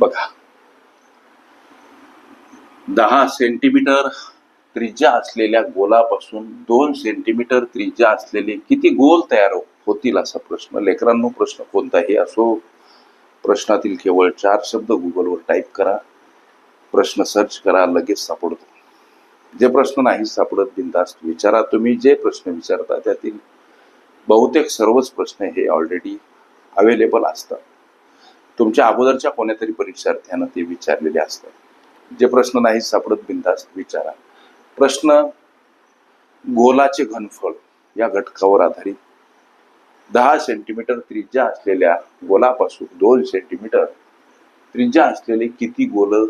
बघा. दहा सेंटीमीटर त्रिज्या असलेल्या गोलापासून दोन सेंटीमीटर त्रिज्या असलेले किती गोल तयार होतील असा प्रश्न? लेकरांनो प्रश्न कोणताही असो प्रश्नातील केवळ चार शब्द गुगलवर टाईप करा. प्रश्न सर्च करा लगेच सापडतो. जे प्रश्न नाही सापडत बिंदास्त विचारा. तुम्ही जे प्रश्न विचारता त्यातील बहुतेक सर्वच प्रश्न हे ऑलरेडी अवेलेबल असतात. तुमच्या अगोदरच्या कोणत्यातरी परीक्षार्थ्यानं ते विचारलेले असतात. जे प्रश्न नाही सापडत बिनधास्त विचारा. प्रश्न गोलाचे घनफळ या घटकावर आधारित. दहा सेंटीमीटर त्रिज्या असलेल्या गोलापासून दोन सेंटीमीटर त्रिज्या असलेले किती गोल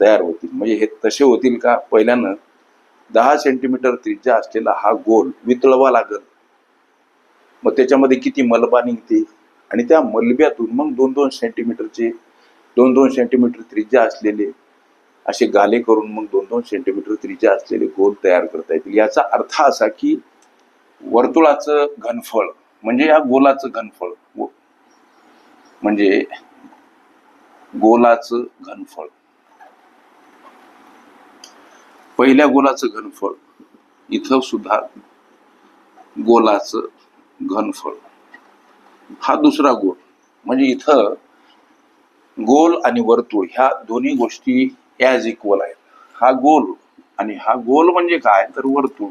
तयार होतील? म्हणजे हे तसे होतील का? पहिल्यानं दहा सेंटीमीटर त्रिज्या असलेला हा गोल वितळवा लागल. मग त्याच्यामध्ये किती मलबा निघते आणि त्या मलब्यातून मग दोन दोन सेंटीमीटरचे दोन दोन सेंटीमीटर त्रिज्या असलेले असे गाले करून मग दोन दोन सेंटीमीटर त्रिज्या असलेले गोल तयार करता येतील. याचा अर्थ असा की वर्तुळाचं घनफळ म्हणजे या गोलाचं घनफळ म्हणजे गोलाचं घनफळ. पहिल्या गोलाचं घनफळ इथं सुद्धा गोलाचं घनफळ. हा दुसरा गोल. म्हणजे इथं गोल आणि वर्तुळ ह्या दोन्ही गोष्टी ॲज इक्वल आहेत. हा गोल आणि हा गोल म्हणजे काय? तर वर्तुळ.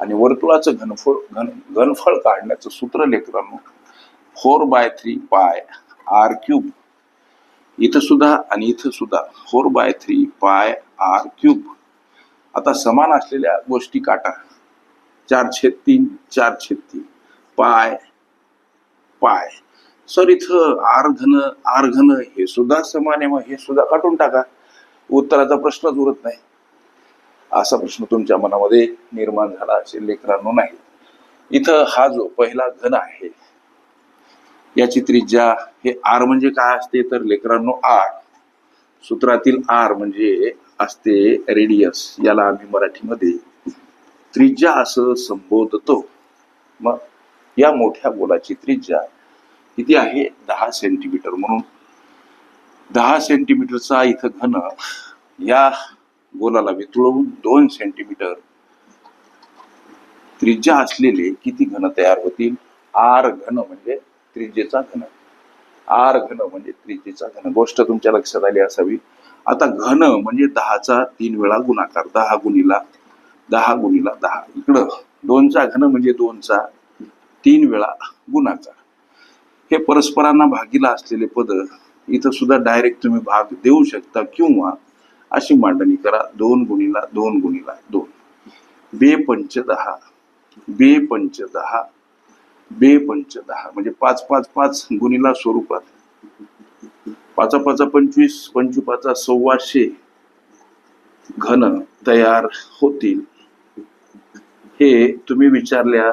आणि वर्तुळाचं घनफळ घन घनफळ काढण्याचं सूत्र लेकरांनो four by three pi r cube इथं सुद्धा आणि इथं सुद्धा four by three pi r cube आता समान असलेल्या गोष्टी काटा. चार छेद तीन चार छेद तीन. पाय पाय. सर इथं आर घन आर घन हे सुद्धा समान आहे मग हे सुद्धा काढून टाका. उत्तराचा प्रश्नच उरत नाही. असा प्रश्न तुमच्या मनामध्ये निर्माण झाला असेल लेकरांनो नाही. इथं हा जो पहिला घन आहे याची त्रिज्या हे आर म्हणजे काय असते? तर लेकरांनो आर. सूत्रातील आर म्हणजे असते रेडियस याला आम्ही मराठीमध्ये त्रिज्या असं संबोधतो. मग या मोठ्या गोलाची त्रिज्या किती आहे? दहा सेंटीमीटर म्हणून दहा सेंटीमीटरचा इथं घन या गोलाला वितळवून दोन सेंटीमीटर त्रिज्या असलेले किती घन तयार होतील? आर घन म्हणजे त्रिज्येचा घन. आर घन म्हणजे त्रिज्येचा घन. गोष्ट तुमच्या लक्षात आली असावी? आता घन म्हणजे दहाचा तीन वेळा गुणाकार. दहा गुणीला दहा गुणीला दहा. इकडं दोनचा घन म्हणजे दोनचा. तीन वेळा गुणाकार हे परस्परांना भागीला असलेले पद इथं सुद्धा डायरेक्ट तुम्ही भाग देऊ शकता किंवा अशी मांडणी करा. दोन गुणीला दोन गुणीला दोन. बे पंच दहा. बे पंच दहा. बे पंच दहा. म्हणजे पाच पाच पाच गुणीला स्वरूपात. पाचा पाचा पंचवीस पंचवी पाचा सव्वाशे घन तयार होतील. हे तुम्ही विचारल्या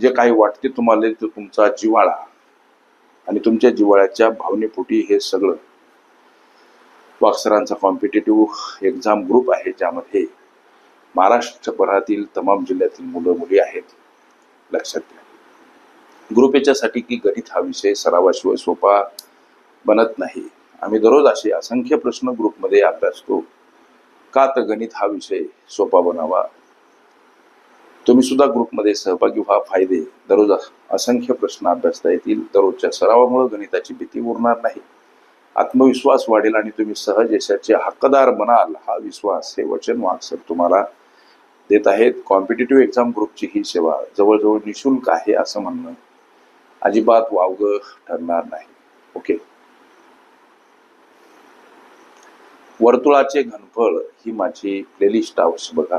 जे काही वाटते तुम्हाला ते तुमचा जिव्हाळा. आणि तुमच्या जिव्हाळ्याच्या भावनेपोटी हे सगळं. बॉक्सरांचा कॉम्पिटेटिव्ह एक्झाम ग्रुप आहे ज्यामध्ये महाराष्ट्रभरातील तमाम जिल्ह्यातील मुलं मुली आहेत. लक्षात घ्या. ग्रुप याच्यासाठी की गणित हा विषय सरावाशिवाय सोपा बनत नाही. आम्ही दररोज असे असंख्य प्रश्न ग्रुपमध्ये अभ्यासतो. का तर गणित हा विषय सोपा बनावा? तुम्ही सुद्धा ग्रुपमध्ये सहभागी व्हा. फायदे दररोज असंख्य प्रश्न अभ्यासता येतील. दररोजच्या सरावामुळे गणिताची भीती उरणार नाही. आत्मविश्वास वाढेल आणि तुम्ही सहज यशाचे हक्कदार बनाल. हा विश्वास हे वचन वाक्सर तुम्हाला देत आहेत. कॉम्पिटेटिव्ह एक्झाम ग्रुपची ही सेवा जवळजवळ निशुल्क आहे असं म्हणणं अजिबात वावगं ठरणार नाही. ओके? वर्तुळाचे घनफळ ही माझी प्लेलिस्ट अवश्य बघा.